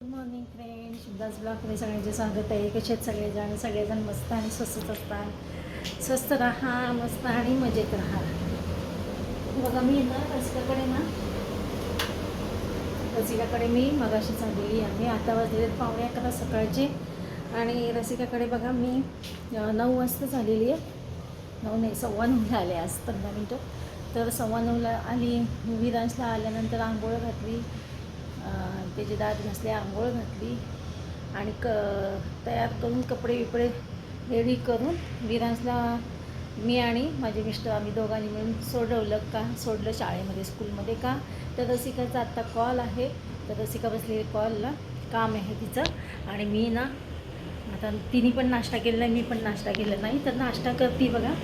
Good morning friend शुद्धाच ब्लॉकमध्ये सगळ्यांचे स्वागत आहे. कसे आहेत सगळेजण? सगळेजण मस्त आणि स्वस्तच असतात. स्वस्त राहा मस्त आणि मजेत राहा. बघा मी ना रसिकाकडे ना रसिकाकडे मी मगाशी चाललेली आहे. आता वाजलेले पावणे अकरा सकाळचे. आणि रसिकाकडे बघा मी नऊ वाजता झालेली आहे. नऊ नाही सव्वा नऊला आले आज पंधरा मिनटं. तर सव्वा नऊला आली. विरांशला आल्यानंतर आंघोळ घातली. त्याचे दात घासले आंघोळ घातली आणि क तयार करून कपडे बिपडे रेडी करून विरांसला मी आणि माझे मिस्टर आम्ही दोघांनी मिळून सोडवलं का? सोडलं शाळेमध्ये स्कूलमध्ये का? तर रसिकाचा आत्ता कॉल आहे. तर रसिका बसलेली कॉलला. काम आहे तिचं. आणि मी ना आता तिने पण नाश्ता केला नाही मी पण नाश्ता केला नाही. तर नाश्ता करते बघा.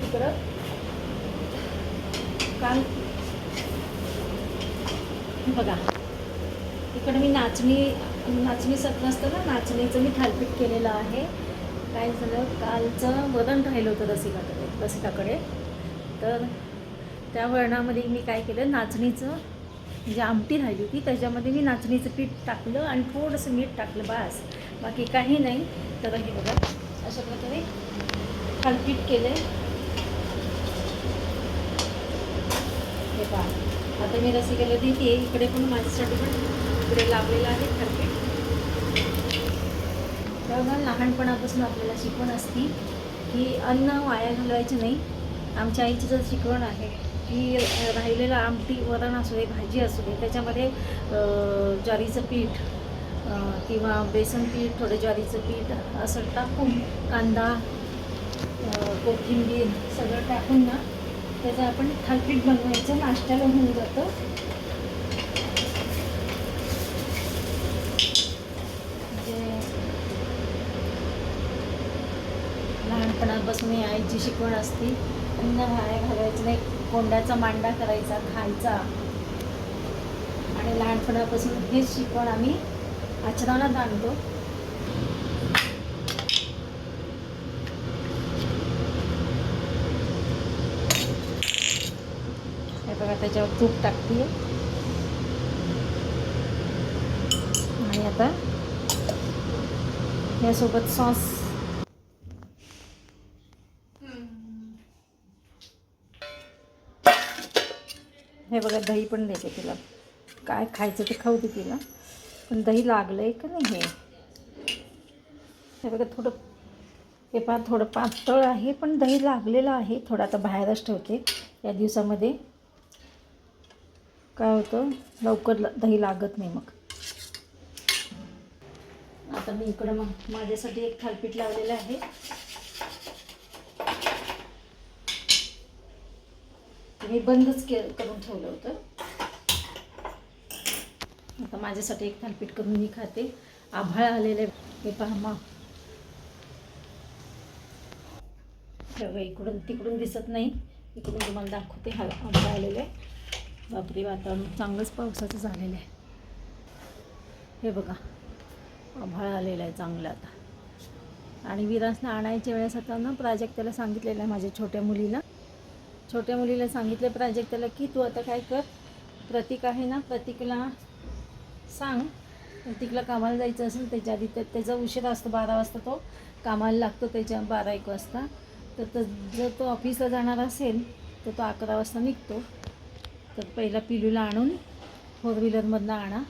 तिकडं काल बघा. इकडे मी नाचणी नाचणी सत्र असतं ना नाचणीचं मी थालपीठ केलेलं आहे. काय झालं? कालचं वरण राहिलं होतं रसिकाकडे रसिकाकडे. तर त्या वरणामध्ये मी काय केलं? नाचणीचं जी आमटी राहिली होती त्याच्यामध्ये मी नाचणीचं पीठ टाकलं आणि थोडंसं मीठ टाकलं बास. बाकी काही नाही. तर हे बघा अशा प्रकारे थालपीठ केलं हे पहा. आता मी रसिकेला देते इकडे पण माझ्यासाठी पण इकडे लावलेलं आहे थालपीठ तेव्हा लहानपणापासून आपल्याला शिकवण असती की अन्न वाया घालवायचं नाही. आमच्या आईची जर शिकवण आहे की राहिलेलं आमटी वरण असू दे भाजी असू दे त्याच्यामध्ये ज्वारीचं पीठ किंवा बेसन पीठ थोडं ज्वारीचं पीठ असं टाकून कांदा कोथिंबीर सगळं टाकून ना त्याचं आपण थालपीठ बनवायचं नाश्त्याला होऊन जातं. म्हणजे लहानपणापासून आईची शिकवण असती. अन्न वाया घालायचं नाही कोंड्याचा मांडा करायचा खायचा. आणि लहानपणापासून हेच शिकवण आम्ही आचरणात आणतो. बघा त्याच्यावर तूप टाकते. आणि आता यासोबत सॉस. हे बघा दही पण देते तिला. काय खायचं ते खाऊ दे तिला. पण दही लागलं आहे का नाही हे? हे बघा थोडं हे पहा थोडं पातळ आहे पण दही लागलेलं आहे. थोडं आता बाहेरच ठेवते. या दिवसामध्ये काय होतं? लवकर ल- दही लागत नाही मग. आता मी इकडं मग माझ्यासाठी एक थालपीठ लावलेलं आहे. मी बंदच के करून ठेवलं होतं. आता माझ्यासाठी एक थालपीठ करून मी खाते. आभाळ आलेले हे पहा मग. इकडून तिकडून दिसत नाही. इकडून तुम्हाला दाखवते. हा आभाळ आलेले बापरे वातावरण चांगलंच पावसाचं झालेलं आहे. हे बघा आभाळ आलेलं आहे चांगलं आता. आणि विरासनं आणायच्या वेळेस आता ना प्राजक्ताला सांगितलेलं आहे माझ्या छोट्या मुलीला. छोट्या मुलीला सांगितलं प्राजक्ताला की तू आता काय कर प्रतीक आहे ना प्रतीकला सांग. प्रतीकला कामाला जायचं असेल त्याच्या आधी तर त्याचा उशीर असतो बारा वाजता तो कामाला लागतो त्याच्या बारा एक वाजता. तर जर तो ऑफिसला जाणार असेल तर तो अकरा वाजता निघतो. तर पहिला पिलूला आणून फोर व्हीलरमधनं आणा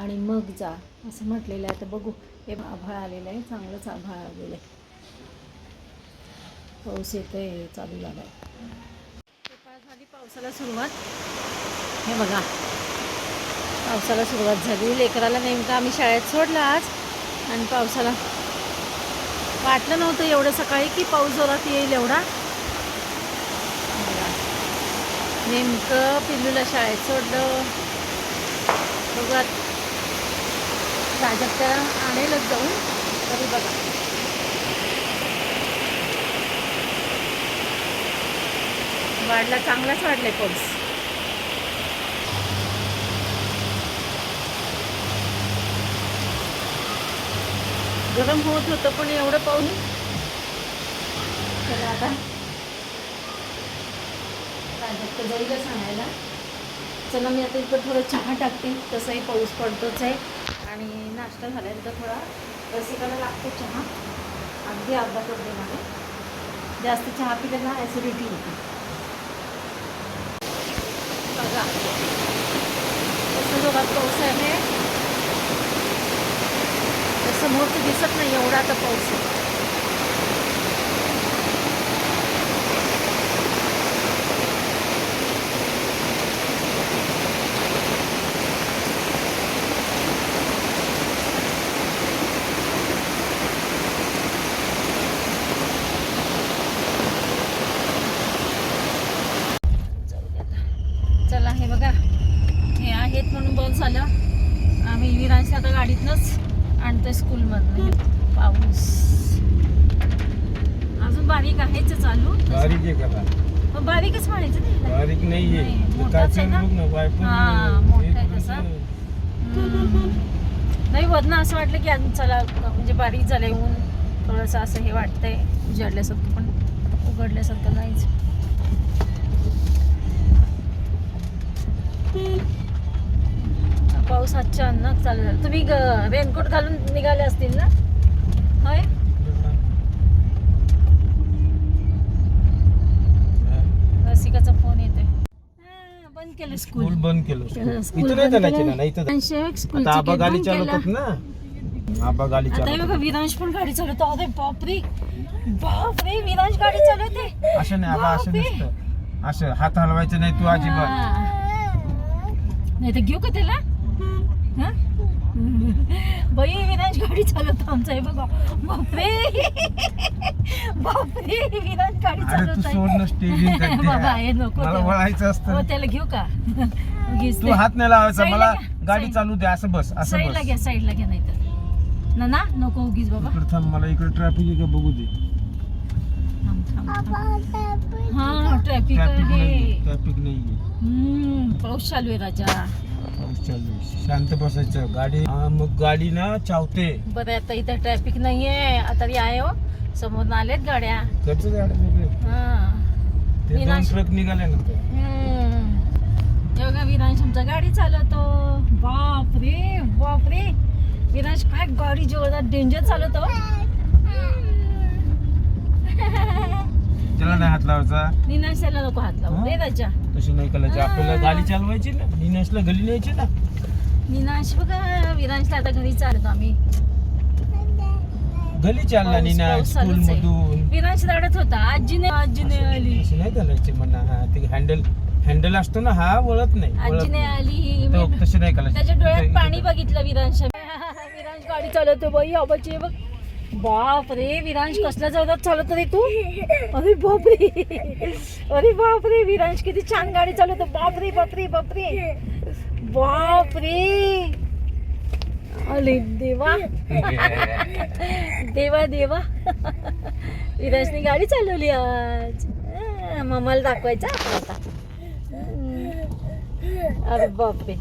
आणि मग जा असं म्हटलेलं आहे. तर बघू हे आभाळ आलेलं आहे चांगलंच आभाळ आलेलं आहे. पाऊस येतो आहे चालू झाला आहे झाली पावसाला सुरुवात. हे बघा पावसाला सुरुवात झाली. लेकराला नेमकं आम्ही शाळेत सोडलं आज आणि पावसाला वाटलं नव्हतं एवढं सकाळी की पाऊस जोरात येईल एवढा बघा. नेमकं पिल्लूला शाळेत सोडलं. बघा प्राजक्ता आणेलच जाऊन. तरी बघा. वाढला चांगलाच वाढलाय पाऊस गरम होत होतं पण एवढं पाऊस. चला आता. फक्त जाईलच आणायला. चला मी आता इकडं थोडं चहा टाकते. तसंही पाऊस पडतोच आहे. आणि नाश्ता झाल्यानंतर थोडा रसिकाला लागतो चहा. अगदी अर्धा कप मला जास्त चहा पिले ना ॲसिडिटी होती बघा. तसं जोरात पाऊस आहे. समोर समोरचं दिसत नाही एवढा आता पाऊस आहे जाऊ दे आता. चला हे बघा हे आहेत म्हणून बस झालं आम्ही विरांशी आता गाडीतनंच स्कूलमधनं पाऊस. अजून बारीक आहेच चालू. बारीक आहे का पण बारीकच म्हणायचं नाही बारीक नाहीये. मोठाच आहे ना? हा, मोठा आहे तसा. नाही वरनं असं वाटलं की चला म्हणजे बारीक झालंय ऊन. थोडंसं असं हे वाटतंय. उजाडल्यासारखं पण उघडल्यासारखं नाहीच. पाऊस अचानक चालू झाला तुम्ही रेनकोट घालून निघाले असतील ना? होय? रसिकाचा फोन येतोय. बंद केलं स्कूल स्कूल बंद केलं. School school. इथं नाही बंद चालायचे केलं. ना नाही इथं आणि स्कूलचं आता आबा गाडी. चालवतात ना. आबा गाडी आता चालवतात. बघा विरांश पण गाडी चालवतो. अरे बापरे. बापरे विरांश गाडी चालवते. असं नाही आबा असं. नसतं. असं हात हलवायचं नाही तू अजिबात. नाही तर घेऊ का त्याला? हा? बाई विरांश गाडी चालवतो आमचा. हे बघा. बापरे. बापरे विरांश गाडी अरे तू चालवत सोड ना स्टेरिंग बाबा हे नको मला त्याला. वळायचं हो असतं त्याला घेऊ का? तू ते. हात नाही लावायचा. Side ला मला घ्या, गाडी side. चालू दे. असं बस असं साईडला बस. घ्या साईडला घ्या नाही तर ना ना नको उगीच बाबा. इकडे थांब मला इकडे ट्रॅफिक आहे का बघू दे. थांब थांब थांब. हा ट्रॅफिक ट्रॅफिक आहे. नाही ट्रॅफिक नाहीये. हम्म, पाऊस चालू आहे राजा. आहे. शांत बसायचं. गाडी हा, मग गाडी ना चावते. बरं आता इथं ट्रॅफिक नाहीये. आता आहे हो. समोर आलेत गाड्या. त्याच गाडी वेगळे हा. ते दोन विनाश- ट्रक निघाले ना हम्म. बघा विरांश आमचा गाडी चालवतो. बाप रे बाप रे विरांश काय गाडी जोरदार डेंजर चालवतो. त्याला नाही हात लावायचा? निनाशाला नको हात लावू. हा? रे राजा. तशी नाही करायची. आपल्याला गाडी चालवायची ना निनाशला गली न्यायची ना. निनाश बघा विरांशला आता घरी चालतो आम्ही. गली चालला निना स्कूल. मधून विरांश रडत होता आजीने आजीने आली. असं नाही करायचे म्हणा हा ते हँडल हँडल असतो ना हा वळत नाही आजीने. आली तो मी- तशी नाही करायची. त्याच्या डोळ्यात पाणी बघितलं विरांश विरांश गाडी चालवतो बाई आबाची बघ. बाप रे विरांश कसल्या जोरात चालवतो रे तू? अरे बाप रे अरे बाप रे विरांश किती छान गाडी चालवतो बाप रे बाप रे बाप रे बाप रे अरे देवा. देवा देवा. विरांशने गाडी चालवली आज. हा, दाखवायचा आता. अरे बापरे.